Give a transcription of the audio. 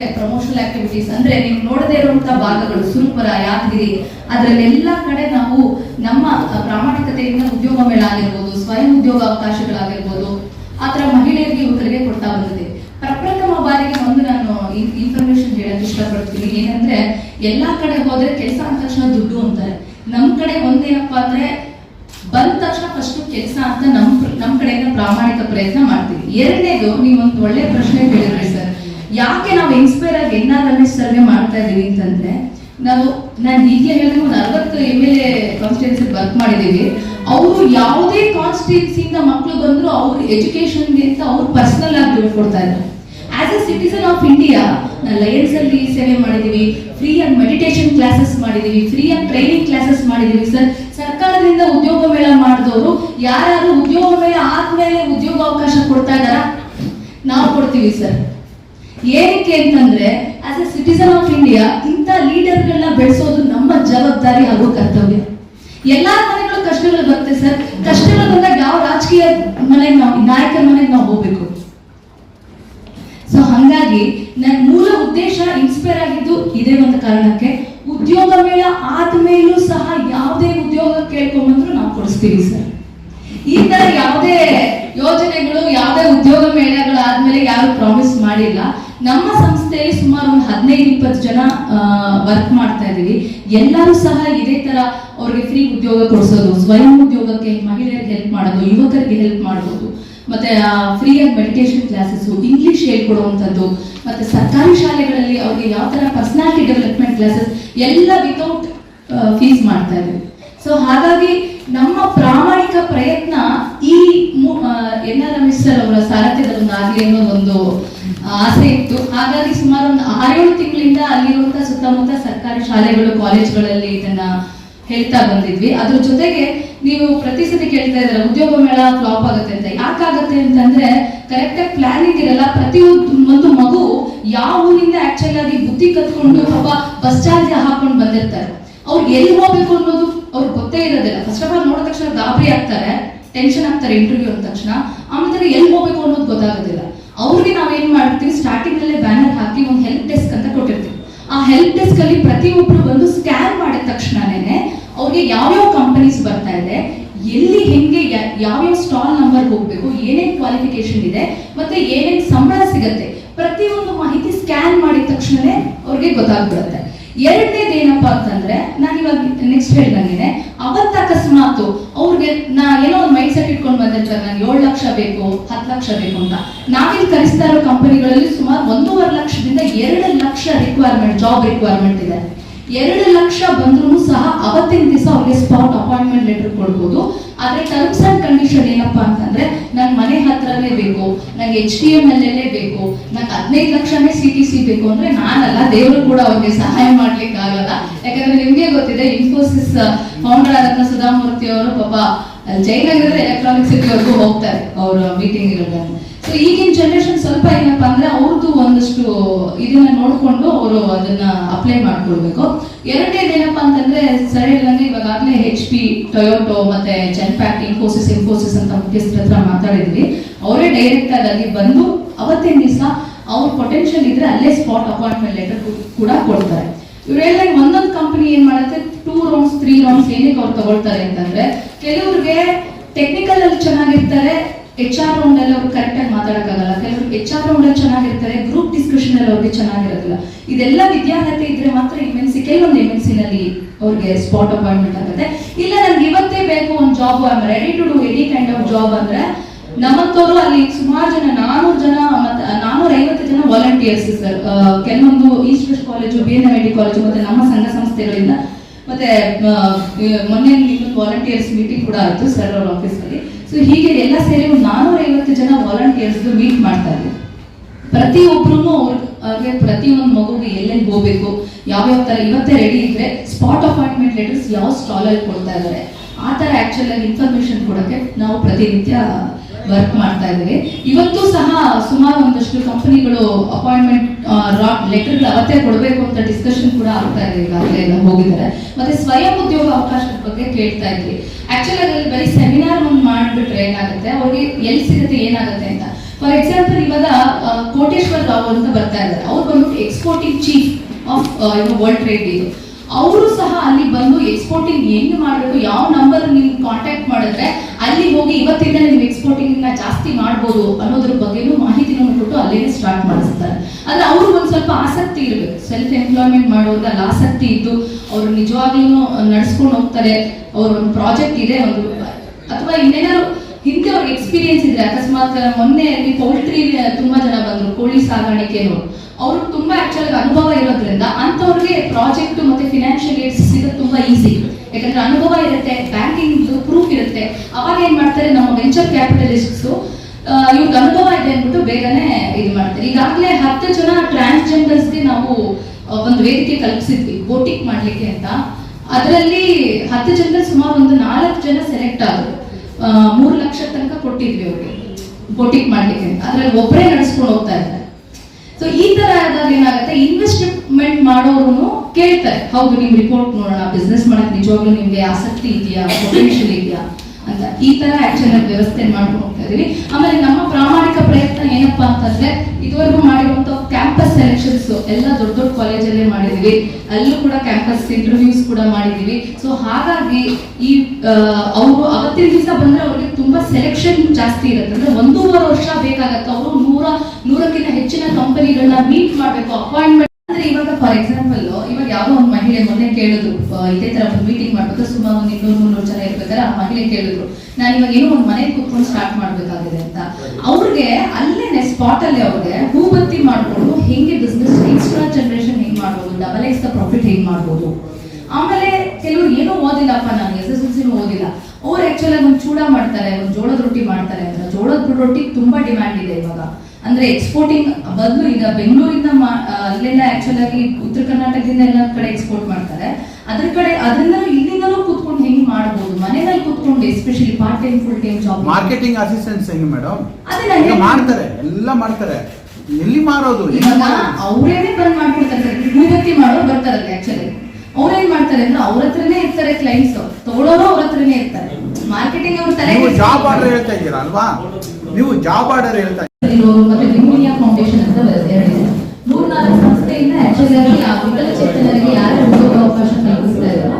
Promotional activities ಅಂದ್ರೆ ನೀವು ನೋಡದೇ ಇರುವಂತಹ ಭಾಗಗಳು ಸುರುಪುರ ಯಾದಗಿರಿ, ಅದರಲ್ಲೆಲ್ಲ ಕಡೆ ನಾವು ನಮ್ಮ ಪ್ರಾಮಾಣಿಕತೆಯಿಂದ ಉದ್ಯೋಗ ಮೇಳ ಆಗಿರ್ಬೋದು, ಸ್ವಯಂ ಉದ್ಯೋಗ ಅವಕಾಶಗಳಾಗಿರ್ಬೋದು ಆತರ ಮಹಿಳೆಯರಿಗೆ ಯುವಕರಿಗೆ ಕೊಡ್ತಾ ಬಂದಿದೆ. ಪ್ರಪ್ರಥಮ ಬಾರಿಗೆ ಒಂದು ನಾನು ಇನ್ಫಾರ್ಮೇಶನ್ ಹೇಳಕ್ ಇಷ್ಟಪಡ್ತೀನಿ. ಏನಂದ್ರೆ, ಎಲ್ಲಾ ಕಡೆ ಹೋದ್ರೆ ಕೆಲಸ ಅಂದ ತಕ್ಷಣ ದುಡ್ಡು ಅಂತಾರೆ. ನಮ್ ಕಡೆ ಒಂದೇನಪ್ಪ ಅಂದ್ರೆ, ಬಂದ ತಕ್ಷಣ ಫಸ್ಟ್ ಕೆಲಸ ಅಂತ ನಮ್ ನಮ್ ಕಡೆಯಿಂದ ಪ್ರಾಮಾಣಿಕ ಪ್ರಯತ್ನ ಮಾಡ್ತೀವಿ. ಎರಡನೇದು ನೀವು ಒಂದು ಒಳ್ಳೆ ಪ್ರಶ್ನೆ ಕೇಳಿದ್ರಿ ಯಾಕೆ ನಾವು ಇನ್ಸ್ಪೈರ್ ಆಗಿ ಎನ್ ಆರ್ ರಮೇಶ್ ಸರ್ವೆ ಮಾಡ್ತಾ ಇದೀವಿ ಅಂತಂದ್ರೆ, ನಾವು, ನಾನು ಈಗಲೇ ಹೇಳಿದ್ರೆ ಒಂದು ಅರವತ್ತು M L A constituency work ಮಾಡಿದೀವಿ. ಅವರು ಯಾವುದೇ ಕಾನ್ಸ್ಟಿಟ್ಯೂನ್ಸಿಯಿಂದ ಮಕ್ಕಳು ಬಂದರೂ ಅವ್ರ ಎಜುಕೇಶನ್ಗೆ ಅಂತ ಅವ್ರು ಪರ್ಸನಲ್ ಆಗಿ ದುಡ್ಡು ಕೊಡ್ತಾ ಇದ್ದಾರೆ as a citizen of India Lions ಅಲ್ಲಿ ಸೇವೆ ಮಾಡಿದೀವಿ ಫ್ರೀ ಆಗಿ ಮೆಡಿಟೇಷನ್ ಕ್ಲಾಸಸ್ ಮಾಡಿದೀವಿ ಫ್ರೀ ಆಗಿ ಟ್ರೈನಿಂಗ್ ಕ್ಲಾಸಸ್ ಮಾಡಿದೀವಿ ಸರ್ ಸರ್ಕಾರದಿಂದ ಉದ್ಯೋಗ ಮೇಳ ಮಾಡಿದವರು ಯಾರು ಉದ್ಯೋಗ ಮೇಳ ಆದ್ಮೇಲೆ ಉದ್ಯೋಗ ಅವಕಾಶ ಕೊಡ್ತಾ ಇದಾರ ನಾವು ಕೊಡ್ತೀವಿ ಸರ್ ಏನಕ್ಕೆ ಅಂತಂದ್ರೆ as a citizen of India ಇಂಥ ಲೀಡರ್ಗಳನ್ನ ಬೆಳೆಸೋದು ನಮ್ಮ ಜವಾಬ್ದಾರಿ ಹಾಗೂ ಕರ್ತವ್ಯ. ಎಲ್ಲಾ ಮನೆಗಳು ಕಷ್ಟಗಳು ಬರುತ್ತೆ ಸರ್ ಕಷ್ಟಗಳು ಬಂದಾಗ ಯಾವ ರಾಜಕೀಯ ಮನೆಗೆ ನಾವು ನಾಯಕರ ಮನೆಗೆ ನಾವು ಹೋಗ್ಬೇಕು? ಸೊ ಹಂಗಾಗಿ ನನ್ನ ಮೂಲ ಉದ್ದೇಶ ಇನ್ಸ್ಪೈರ್ ಆಗಿದ್ದು ಇದೇ ಒಂದು ಕಾರಣಕ್ಕೆ ಉದ್ಯೋಗ ಮೇಳ ಆದ್ಮೇಲೂ ಸಹ ಯಾವುದೇ ಉದ್ಯೋಗ ಕೇಳ್ಕೊಂಡ್ಬಂದ್ರು ನಾವು ಕೊಡಿಸ್ತೀವಿ ಸರ್ ಈ ತರ ಯಾವುದೇ ಉದ್ಯೋಗ ಯಾರು ಪ್ರಾಮಿಸ್ ಮಾಡಿಲ್ಲ. ನಮ್ಮ ಸಂಸ್ಥೆಯಲ್ಲಿ ಸುಮಾರು ಒಂದು ಹದಿನೈದು, ಇಪ್ಪತ್ತು ಜನ ವರ್ಕ್ ಮಾಡ್ತಾ ಇದೀವಿ ಎಲ್ಲರೂ ಸಹ ಇದೇ ತರ ಅವ್ರಿಗೆ ಫ್ರೀ ಉದ್ಯೋಗ ಕೊಡಿಸೋದು, ಸ್ವಯಂ ಉದ್ಯೋಗಕ್ಕೆ ಮಹಿಳೆಯರಿಗೆ ಹೆಲ್ಪ್ ಮಾಡೋದು, ಯುವಕರಿಗೆ ಹೆಲ್ಪ್ ಮಾಡೋದು ಮತ್ತೆ ಫ್ರೀ ಆಗಿ ಮೆಡಿಟೇಷನ್ ಕ್ಲಾಸಸ್ ಇಂಗ್ಲಿಷ್ ಹೇಳ್ಕೊಡುವಂಥದ್ದು, ಮತ್ತೆ ಸರ್ಕಾರಿ ಶಾಲೆಗಳಲ್ಲಿ ಅವ್ರಿಗೆ ಯಾವ ತರ ಪರ್ಸನಾಲಿಟಿ ಡೆವಲಪ್ಮೆಂಟ್ ಕ್ಲಾಸಸ್ ಎಲ್ಲ ವಿತೌಟ್ ಫೀಸ್ ಮಾಡ್ತಾ ಇದ್ದೀವಿ. ಸೊ ಹಾಗಾಗಿ ನಮ್ಮ ಪ್ರಾಮಾಣಿಕ ಪ್ರಯತ್ನ ಈ ಎನ್ ಆರ್ ರಮೇಶ್ ಸರ್ ಆಗ್ಲಿ ಅನ್ನೋ ಒಂದು ಆಸೆ ಇತ್ತು. ಹಾಗಾಗಿ ಸುಮಾರು ಒಂದು ಆರೇಳು ತಿಂಗಳಿಂದ ಅಲ್ಲಿರುವಂತಹ ಸುತ್ತಮುತ್ತ ಸರ್ಕಾರಿ ಶಾಲೆಗಳು, ಕಾಲೇಜ್ಗಳಲ್ಲಿ ಇದನ್ನ ಹೇಳ್ತಾ ಬಂದಿದ್ವಿ. ಅದ್ರ ಜೊತೆಗೆ ನೀವು ಪ್ರತಿ ಸತಿ ಕೇಳ್ತಾ ಇದ್ರೆ ಉದ್ಯೋಗ ಮೇಳ ಫ್ಲಾಪ್ ಆಗುತ್ತೆ ಅಂತ. ಯಾಕಾಗತ್ತೆ ಅಂತಂದ್ರೆ ಕರೆಕ್ಟ್ ಆಗಿ ಪ್ಲಾನಿಂಗ್ ಇರಲ್ಲ. ಪ್ರತಿ ಒಂದು ಮಗು ಯಾವ ಊರಿಂದ ಆಕ್ಚುಲಿ ಆಗಿ ಬುದ್ಧಿ ಕತ್ಕೊಂಡು ಒಬ್ಬ ಬಸ್ ಚಾರ್ಜ್ ಹಾಕೊಂಡು ಬಂದಿರ್ತಾರೆ. ಅವ್ರಿಗೆ ಎಲ್ಲಿ ಹೋಗ್ಬೇಕು ಅನ್ನೋದು ಅವ್ರಿಗೆ ಗೊತ್ತೇ ಇರೋದಿಲ್ಲ. ಫಸ್ಟ್ ಆಫ್ ಆಲ್ ನೋಡಿದ ತಕ್ಷಣ ಗಾಬರಿ ಆಗ್ತಾರೆ. ಟೆನ್ಷನ್ ಆಗ್ತಾರೆ ಇಂಟರ್ವ್ಯೂ ಅಂದ ತಕ್ಷಣ. ಆಮೇಲೆ ಎಲ್ಲಿ ಹೋಗ್ಬೇಕು ಅನ್ನೋದು ಗೊತ್ತಾಗೋದಿಲ್ಲ. ಅವ್ರಿಗೆ ನಾವೇನ್ ಮಾಡ್ತೀವಿ? ಸ್ಟಾರ್ಟಿಂಗ್ ಅಲ್ಲೇ ಬ್ಯಾನರ್ ಹಾಕಿ ಒಂದು ಹೆಲ್ಪ್ ಡೆಸ್ಕ್ ಅಂತ ಕೊಟ್ಟಿರ್ತೀವಿ. ಆ ಹೆಲ್ಪ್ ಡೆಸ್ಕ್ ಅಲ್ಲಿ ಪ್ರತಿಯೊಬ್ರು ಬಂದು ಸ್ಕ್ಯಾನ್ ಮಾಡಿದ ತಕ್ಷಣನೇ ಅವ್ರಿಗೆ ಯಾವ್ಯಾವ ಕಂಪನೀಸ್ ಬರ್ತಾ ಇದೆ, ಎಲ್ಲಿ ಹೆಂಗೆ ಯಾವ ಯಾವ್ಯಾವ ಸ್ಟಾಲ್ ನಂಬರ್ ಹೋಗ್ಬೇಕು, ಏನೇನ್ ಕ್ವಾಲಿಫಿಕೇಶನ್ ಇದೆ, ಮತ್ತೆ ಏನೇನ್ ಸಂಬಳ ಸಿಗತ್ತೆ, ಪ್ರತಿಯೊಂದು ಮಾಹಿತಿ ಸ್ಕ್ಯಾನ್ ಮಾಡಿದ ತಕ್ಷಣನೇ ಅವ್ರಿಗೆ ಗೊತ್ತಾಗ್ಬಿಡುತ್ತೆ. ಎರಡನೇದು ಏನಪ್ಪಾ ಅಂತಂದ್ರೆ ನಾನು ಇವಾಗ ನೆಕ್ಸ್ಟ್ ಹೇಳ್ದಂಗೆನೆ ಅವತ್ತ ಅಕಸ್ಮಾತ್ ಅವ್ರಿಗೆ ನಾ ಏನೋ ಒಂದು ಮೈಂಡ್ ಸೆಟ್ ಇಟ್ಕೊಂಡು ಬಂದಿರ್ತಾರೆ ನಂಗೆ ಏಳು ಲಕ್ಷ ಬೇಕು, ಹತ್ತು ಲಕ್ಷ ಬೇಕು ಅಂತ. ನಾವಿಲ್ಲಿ ಕರೆಸ್ತಾ ಇರೋ ಕಂಪನಿಗಳಲ್ಲಿ ಸುಮಾರು ಒಂದೂವರೆ ಲಕ್ಷದಿಂದ ಎರಡು ಲಕ್ಷ ರಿಕ್ವೈರ್ಮೆಂಟ್ ಜಾಬ್ ರಿಕ್ವೈರ್ಮೆಂಟ್ ಇದೆ. ಎರಡು ಲಕ್ಷ ಬಂದ್ರೂ ಸಹ ಅವತ್ತಿನ ದಿವಸ ಅವ್ರಿಗೆ ಸ್ಪಾಟ್ ಅಪಾಯಿಂಟ್ಮೆಂಟ್ ಲೆಟರ್ ಕೊಡ್ಬೋದು. ಆದ್ರೆ ಟರ್ಮ್ಸ್ ಅಂಡ್ ಕಂಡೀಷನ್ ಏನಪ್ಪಾ ಅಂತಂದ್ರೆ ನನ್ ಮನೆ ಹತ್ರನೇ ಬೇಕು, ನಂಗೆ ಎಚ್ ಡಿ ಎಂ ಎಲ್ ಬೇಕು, ನಂಗೆ ಹದಿನೈದು ಲಕ್ಷನೇ ಸಿ ಟಿ ಸಿ ಬೇಕು ಅಂದ್ರೆ ನಾನಲ್ಲ, ದೇವರು ಕೂಡ ಅವ್ರಿಗೆ ಸಹಾಯ ಮಾಡ್ಲಿಕ್ಕೆ ಆಗಲ್ಲ ಯಾಕಂದ್ರೆ ನಿಮ್ಗೆ ಗೊತ್ತಿದೆ ಇನ್ಫೋಸಿಸ್ ಫೌಂಡರ್ ಆದಂತ ಸುಧಾಮೂರ್ತಿ ಅವರು ಪಾಪ ಜಯನಗರದ ಎಲೆಕ್ಟ್ರಾನಿಕ್ ಸಿಟಿ ವರೆಗೂ ಹೋಗ್ತಾರೆ ಅವ್ರ ಮೀಟಿಂಗ್ ಇರೋದನ್ನ ಸೊ ಈಗಿನ ಜನರೇಷನ್ ಸ್ವಲ್ಪ ಏನಪ್ಪ ಅಂದ್ರೆ ಅವ್ರದ್ದು ಒಂದಷ್ಟು ಇದನ್ನ ನೋಡ್ಕೊಂಡು ಅವರು ಅದನ್ನ ಅಪ್ಲೈ ಮಾಡ್ಕೊಳ್ಬೇಕು. ಎರಡನೇದು ಏನಪ್ಪಾ ಅಂತಂದ್ರೆ ಸರಿ ಇವಾಗಲೇ ಹೆಚ್ ಪಿ ಟೊಯೋಟೋ ಮತ್ತೆ ಜೆನ್ಪ್ಯಾಕ್ ಇನ್ಫೋಸಿಸ್ ಇನ್ಫೋಸಿಸ್ ಅಂತ ಮುಖ್ಯಸ್ಥರ ಹತ್ರ ಮಾತಾಡಿದ್ವಿ. ಅವರೇ ಡೈರೆಕ್ಟ್ ಆಗಿ ಅಲ್ಲಿ ಬಂದು ಅವತ್ತೇ ದಿವಸ ಅವ್ರ ಪೊಟೆನ್ಷಿಯಲ್ ಇದ್ರೆ ಅಲ್ಲೇ ಸ್ಪಾಟ್ ಅಪಾಯಿಂಟ್ಮೆಂಟ್ ಲೆಟರ್ ಕೂಡ ಕೊಡ್ತಾರೆ. ಇವರೆಲ್ಲ ಒಂದೊಂದು ಕಂಪನಿ ಏನ್ ಮಾಡುತ್ತೆ? ಟೂ ರೌಂಡ್ಸ್ ತ್ರೀ ರೌಂಡ್ಸ್ ಏನಕ್ಕೆ ಅವ್ರು ತಗೊಳ್ತಾರೆ ಅಂತಂದ್ರೆ, ಕೆಲವ್ರಿಗೆ ಟೆಕ್ನಿಕಲ್ ಅಲ್ಲಿ ಚೆನ್ನಾಗಿರ್ತಾರೆ ಎಚ್ ಆರ್ ರೌಂಡ್ ಅಲ್ಲಿ ಅವ್ರು ಕರೆಕ್ಟ್ ಆಗಿ ಮಾತಾಡಕ್ಕಾಗಲ್ಲ. ಕೆಲವರು ಎಚ್ ಆರ್ ರೌಂಡ್ ಅಲ್ಲಿ ಚೆನ್ನಾಗಿರ್ತಾರೆ ಗ್ರೂಪ್ ಡಿಸ್ಕಷನ್ ಅಲ್ಲಿ ಅವ್ರಿಗೆ ಚೆನ್ನಾಗಿರೋದಿಲ್ಲ ಇದೆಲ್ಲ ವಿದ್ಯಾರ್ಹತೆ ಇದ್ರೆ ಮಾತ್ರ ಎಂ ಎನ್ ಸಿ ಕೆಲವೊಂದು ಎಂ ಎನ್ ಸಿ ನಲ್ಲಿ ಅವ್ರಿಗೆ ಸ್ಪಾಟ್ ಅಪಾಯಿಂಟ್ಮೆಂಟ್ ಆಗುತ್ತೆ. ಇಲ್ಲ ನನ್ಗೆ ಇವತ್ತೇ ಬೇಕು ಒಂದು job I ready to do any kind of job ಅಂದ್ರೆ, ನಮ್ಮಂತವರು ಅಲ್ಲಿ ಸುಮಾರು ಜನ, ನಾನೂರು ಜನ ಮತ್ತೆ ನಾನೂರ ಐವತ್ತು ಜನ ವಾಲಂಟಿಯರ್ಸ್ ಸರ್ ಕೆಲವೊಂದು east west college B N I D college ಮತ್ತೆ ನಮ್ಮ ಸಂಘ ಸಂಸ್ಥೆಗಳಿಂದ ಮತ್ತೆ ಮೊನ್ನೆ ಇನ್ನೊಂದು ವಾಲಂಟಿಯರ್ಸ್ ಮೀಟಿಂಗ್ ಕೂಡ ಆಯ್ತು ಸರ್ ಅವ್ರ ಆಫೀಸಲ್ಲಿ ಸೊ ಹೀಗೆ ಎಲ್ಲ ಸೇರಿ ಒಂದು ಐವತ್ತು ಜನ ವಾಲಂಟಿಯರ್ಸ್ ಮೀಟ್ ಮಾಡ್ತಾ ಇದ್ದಾರೆ ಪ್ರತಿಯೊಬ್ರು ಅವ್ರಿಗೆ ಪ್ರತಿಯೊಂದು ಮಗುಗೆ ಎಲ್ಲೆಲ್ಲಿ ಹೋಗ್ಬೇಕು, ಯಾವ್ಯಾವ ತರ, ಇವತ್ತೇ ರೆಡಿ ಇದ್ರೆ ಸ್ಪಾಟ್ ಅಪಾಯಿಂಟ್ಮೆಂಟ್ ಲೆಟರ್ಸ್ ಯಾವ ಸ್ಟಾಲ್ ಅಲ್ಲಿ ಕೊಡ್ತಾ ಇದ್ದಾರೆ, ಆ ತರ ಆ್ಯಕ್ಚುಲಾಗಿ ಇನ್ಫಾರ್ಮೇಷನ್ ಕೊಡಕ್ಕೆ ನಾವು ಪ್ರತಿನಿತ್ಯ ವರ್ಕ್ ಮಾಡ್ತಾ ಇದ್ದೀವಿ ಇವತ್ತು ಸಹ ಸುಮಾರು ಒಂದಷ್ಟು ಕಂಪನಿಗಳು ಅಪಾಯಿಂಟ್ಮೆಂಟ್ ಲೆಟರ್ ಅವತ್ತೇ ಕೊಡಬೇಕು ಅಂತ ಡಿಸ್ಕಷನ್ ಕೂಡ ಆಗ್ತಾ ಇದೆ ಈಗಾಗಲೇ ಎಲ್ಲ ಹೋಗಿದ್ದಾರೆ. ಮತ್ತೆ ಸ್ವಯಂ ಉದ್ಯೋಗ ಅವಕಾಶದ ಬಗ್ಗೆ ಕೇಳ್ತಾ ಇದ್ವಿ. ಆಕ್ಚುಲಿ ಅದರಲ್ಲಿ ಬರೀ ಸೆಮಿನಾರ್ ಒಂದು ಮಾಡಿಬಿಟ್ರೆ ಏನಾಗುತ್ತೆ? ಅವ್ರಿಗೆ ಎಲ್ಲಿ ಸಿಗುತ್ತೆ, ಏನಾಗುತ್ತೆ ಅಂತ. ಫಾರ್ ಎಕ್ಸಾಂಪಲ್ ಇವಾಗ ಕೋಟೇಶ್ವರ್ ರಾವ್ ಅಂತ ಬರ್ತಾ ಇದ್ದಾರೆ. ಅವ್ರು ಬಂದ್ಬಿಟ್ಟು exporting chief of world trade ಇದು. ಅವರು ಸಹ ಅಲ್ಲಿ ಬಂದು ಎಕ್ಸ್ಪೋರ್ಟಿಂಗ್ ಹೆಂಗ್ ಮಾಡಬೇಕು, ಯಾವ ನಂಬರ್ ನೀವು ಕಾಂಟ್ಯಾಕ್ಟ್ ಮಾಡಿದ್ರೆ ಅಲ್ಲಿ ಹೋಗಿ ಇವತ್ತಿಂದ ನೀವು ಎಕ್ಸ್ಪೋರ್ಟಿಂಗ್ನ ಜಾಸ್ತಿ ಮಾಡ್ಬೋದು ಅನ್ನೋದ್ರ ಬಗ್ಗೆನೂ ಮಾಹಿತಿನ ಕೊಟ್ಟು ಅಲ್ಲೇನೆ ಸ್ಟಾರ್ಟ್ ಮಾಡಿಸ್ತಾರೆ. ಆದ್ರೆ ಅವ್ರಿಗೆ ಒಂದ್ ಸ್ವಲ್ಪ ಆಸಕ್ತಿ ಇರಬೇಕು. ಸೆಲ್ಫ್ ಎಂಪ್ಲಾಯ್ಮೆಂಟ್ ಮಾಡೋರ್ಗೆ ಅಲ್ಲಿ ಆಸಕ್ತಿ ಇದ್ದು ಅವ್ರು ನಿಜವಾಗ್ಲೂ ನಡ್ಸ್ಕೊಂಡು ಹೋಗ್ತಾರೆ. ಅವ್ರ ಒಂದು ಪ್ರಾಜೆಕ್ಟ್ ಇದೆ ಒಂದು ಅಥವಾ ಇನ್ನೇನಾದ್ರು ಹಿಂದೆ ಅವ್ರಿಗೆ ಎಕ್ಸ್ಪೀರಿಯನ್ಸ್ ಇದ್ರೆ, ಅಕಸ್ಮಾತ್ ಮೊನ್ನೆ ಅಲ್ಲಿ ಪೌಲ್ಟ್ರಿ ತುಂಬಾ ಜನ ಬಂದ್ರು, ಕೋಳಿ ಸಾಗಾಣಿಕೆನವರು. ಅವ್ರಿಗೆ ತುಂಬಾ ಆಕ್ಚುಲಿ ಅನುಭವ ಇರೋದ್ರಿಂದ ಅಂತವ್ರಿಗೆ ಪ್ರಾಜೆಕ್ಟ್ ಮತ್ತೆ ಫಿನಾನ್ಷಿಯಲ್ ಏಡ್ಸ್ ಸಿಗೋದು ತುಂಬಾ ಈಸಿ ಯಾಕಂದ್ರೆ ಅನುಭವ ಇರುತ್ತೆ ಬ್ಯಾಂಕಿಂಗ್ ಪ್ರೂಫ್ ಇರುತ್ತೆ. ಅವಾಗ ಏನ್ ಮಾಡ್ತಾರೆ ನಮ್ಮ ವೆಂಚರ್ ಕ್ಯಾಪಿಟಲಿಸ್ಟ್ಸ್ ಇವ್ರಿಗೆ ಅನುಭವ ಇದೆ ಅಂದ್ಬಿಟ್ಟು ಬೇಗನೆ ಇದು ಮಾಡ್ತಾರೆ. ಈಗಾಗಲೇ ಹತ್ತು ಜನ ಟ್ರಾನ್ಸ್ಜೆಂಡರ್ಸ್ಗೆ ನಾವು ಒಂದು ವೇದಿಕೆ ಕಲ್ಪಿಸಿದ್ವಿ ಬೋಟಿಂಗ್ ಮಾಡ್ಲಿಕ್ಕೆ ಅಂತ. ಅದರಲ್ಲಿ ಹತ್ತು ಜನ ಸುಮಾರು ಒಂದು ನಾಲ್ಕು ಜನ ಸೆಲೆಕ್ಟ್ ಆದ್ರು. ಮೂರು ಲಕ್ಷ ತನಕ ಕೊಟ್ಟಿದ್ವಿ ಅವ್ರಿಗೆ ಬೋಟಿಕ್ ಮಾಡ್ಲಿಕ್ಕೆ. ಅದ್ರಲ್ಲಿ ಒಬ್ಬರೇ ನಡೆಸ್ಕೊಂಡು ಹೋಗ್ತಾ ಇದ್ದಾರೆ. ಸೊ ಈ ತರ ಆದಾಗ ಏನಾಗುತ್ತೆ? ಇನ್ವೆಸ್ಟ್ಮೆಂಟ್ ಮಾಡೋರು ಕೇಳ್ತಾರೆ. ಹೌದು, ನಿಮ್ ರಿಪೋರ್ಟ್ ನೋಡೋಣ. ಬಿಸ್ನೆಸ್ ಮಾಡಕ್ ನಿಜವಾಗ್ಲೂ ನಿಮ್ಗೆ ಆಸಕ್ತಿ ಇದೆಯಾ? ಪೊಟೆನ್ಶಿಯಲ್ ಇದೆಯಾ? ಅಂತ. ಈ ತರ ಆಕ್ಚುಲಿ ವ್ಯವಸ್ಥೆ ಮಾಡ್ಕೊಂಡು ಹೋಗ್ತಾ ಇದೀವಿ ಆಮೇಲೆ ನಮ್ಮ ಪ್ರಾಮಾಣಿಕ ಪ್ರಯತ್ನ ಏನಪ್ಪಾ ಅಂತಂದ್ರೆ ಸೆಲೆಕ್ಷನ್ಸ್ ಎಲ್ಲ ದೊಡ್ಡ ದೊಡ್ಡ ಕಾಲೇಜಲ್ಲೇ ಮಾಡಿದೀವಿ. ಅಲ್ಲೂ ಕೂಡ ಕ್ಯಾಂಪಸ್ ಇಂಟರ್ವ್ಯೂಸ್ ಕೂಡ ಮಾಡಿದೀವಿ. ಸೊ ಹಾಗಾಗಿ ಈ ಅವರು ಅವತ್ತಿನ ದಿವಸ ಬಂದ್ರೆ ಅವ್ರಿಗೆ ತುಂಬಾ ಸೆಲೆಕ್ಷನ್ ಜಾಸ್ತಿ ಇರುತ್ತೆ. ಅಂದ್ರೆ ಒಂದೂವರೆ ವರ್ಷ ಬೇಕಾಗತ್ತೆ. ಅವರು ನೂರ, ನೂರಕ್ಕಿಂತ ಹೆಚ್ಚಿನ ಕಂಪನಿಗಳನ್ನ ಮೀಟ್ ಮಾಡಬೇಕು ಅಪಾಯಿಂಟ್ಮೆಂಟ್ ಅಂದ್ರೆ ಇವಾಗ ಫಾರ್ ಎಕ್ಸಾಂಪಲ್ ಇವಾಗ ಯಾವ ಒಂದು ಮಹಿಳೆ ಮೊನ್ನೆ ಕೇಳಿದ್ರು ಇದೇ ತರ ಒಂದು ಮೀಟಿಂಗ್ ಮಾಡ್ಬೇಕು ಸುಮಾರು ಒಂದು ಇನ್ನೂರು, ಮುನ್ನೂರು ಜನ ಇರ್ಬೇಕಾದ್ರೆ ಆ ಮಹಿಳೆ ಕೇಳಿದ್ರು, ನಾನು ಇವಾಗ ಏನೋ ಒಂದು ಮನೆ ಕೂತ್ಕೊಂಡು ಸ್ಟಾರ್ಟ್ ಮಾಡ್ಬೇಕಾಗಿದೆ ಅಂತ. ಅವ್ರಿಗೆ ಅಲ್ಲೇನೆ ಸ್ಪಾಟ್ ಅಲ್ಲಿ ಅವ್ರಿಗೆ ಹೂಬತ್ತಿ ಮಾಡ್ಕೊಂಡು ಹೆಂಗೆ ಬಿಸ್ನೆಸ್ ಎಕ್ಸ್ಟ್ರಾ ಜನರೇಷನ್ ಹೆಂಗ್ ಮಾಡ್ಬೋದು ಡಬಲ್ ಎಕ್ಸ್ ದ ಪ್ರಾಫಿಟ್ ಹೆಂಗ್ ಮಾಡ್ಬೋದು ಆಮೇಲೆ ಕೆಲವರು ಏನೂ ಓದಿಲ್ಲಪ್ಪ ನಾನು ಎಸ್ ಎಸ್ ಎಲ್ ಸಿನೂ ಓದಿಲ್ಲ. ಅವ್ರು ಆಕ್ಚುಲಿ ಒಂದು ಚೂಡ ಮಾಡ್ತಾರೆ ಒಂದು ಜೋಳದ ರೊಟ್ಟಿ ಮಾಡ್ತಾರೆ ಅಂತ. ಜೋಳದ ರೊಟ್ಟಿ ತುಂಬಾ ಡಿಮ್ಯಾಂಡ್ ಇದೆ ಇವಾಗ. ಅಂದ್ರೆ ಎಕ್ಸ್ಪೋರ್ಟಿಂಗ್ ಬದಲು ಈಗ ಬೆಂಗಳೂರಿಂದ ಅಲ್ಲೆಲ್ಲ ಆಕ್ಚುಲ್ ಆಗಿ ಉತ್ತರ ಕರ್ನಾಟಕದಿಂದ ಎಲ್ಲ ಕಡೆ ಎಕ್ಸ್ಪೋರ್ಟ್ ಮಾಡ್ತಾರೆ. ಅದ್ರ ಕಡೆ ಅದನ್ನ ಇಲ್ಲಿಂದಲೂ ಕೂತ್ಕೊಂಡು ಹೆಂಗ್ ಮಾಡ್ಬೋದು? ಮನೆಯಲ್ಲಿ ಕೂತ್ಕೊಂಡು especially part time full time job marketing assistance ಹೆಂಗ್ ಮೇಡಮ್ ಅದನ್ನ ಮಾಡ್ತಾರೆ ಎಲ್ಲ ಮಾಡ್ತಾರೆ. ಎಲ್ಲಿ ಮಾರೋದು? ಅವರೇನೆ ಬಂದ್ ಮಾಡ್ಕೊಡ್ತಾರೆ ಹೂಬತ್ತಿ ಮಾಡೋರು ಬರ್ತಾರಲ್ಲ ಆಕ್ಚುಲಿ ಅವ್ರೇನ್ ಮಾಡ್ತಾರೆ ಅಂದ್ರೆ ಅವ್ರ ಹತ್ರನೇ ಇರ್ತಾರೆ ಕ್ಲೈಂಟ್ಸ್ ತಗೊಳ್ಳೋರು ಅವ್ರ ಹತ್ರನೇ ಇರ್ತಾರೆ. ಮಾರ್ಕೆಟಿಂಗ್ ಅವ್ರ ತಲೆ ನೀವು ಜಾಬ್ ಆರ್ಡರ್ ಹೇಳ್ತಾ ಇದ್ದೀರಾ ಅಲ್ವಾ? ನೀವು ಜಾಬ್ ಆರ್ಡರ್ ಹೇಳ್ತಾ ಮತ್ತೆ ವಿಮೋನಿಯಾ ಫೌಂಡೇಶನ್ ಅಂತ ಎರಡು ಮೂರ್ನಾಲ್ಕು ಸಂಸ್ಥೆಯಿಂದ ಆಕ್ಚುಲಿ ಆಗಿ ಆ ವಿಕಲಚೇತನರಿಗೆ ಯಾರು ಉದ್ಯೋಗ ಅವಕಾಶ ಕಲ್ಪಿಸ್ತಾ ಇದ್ದಾರೆ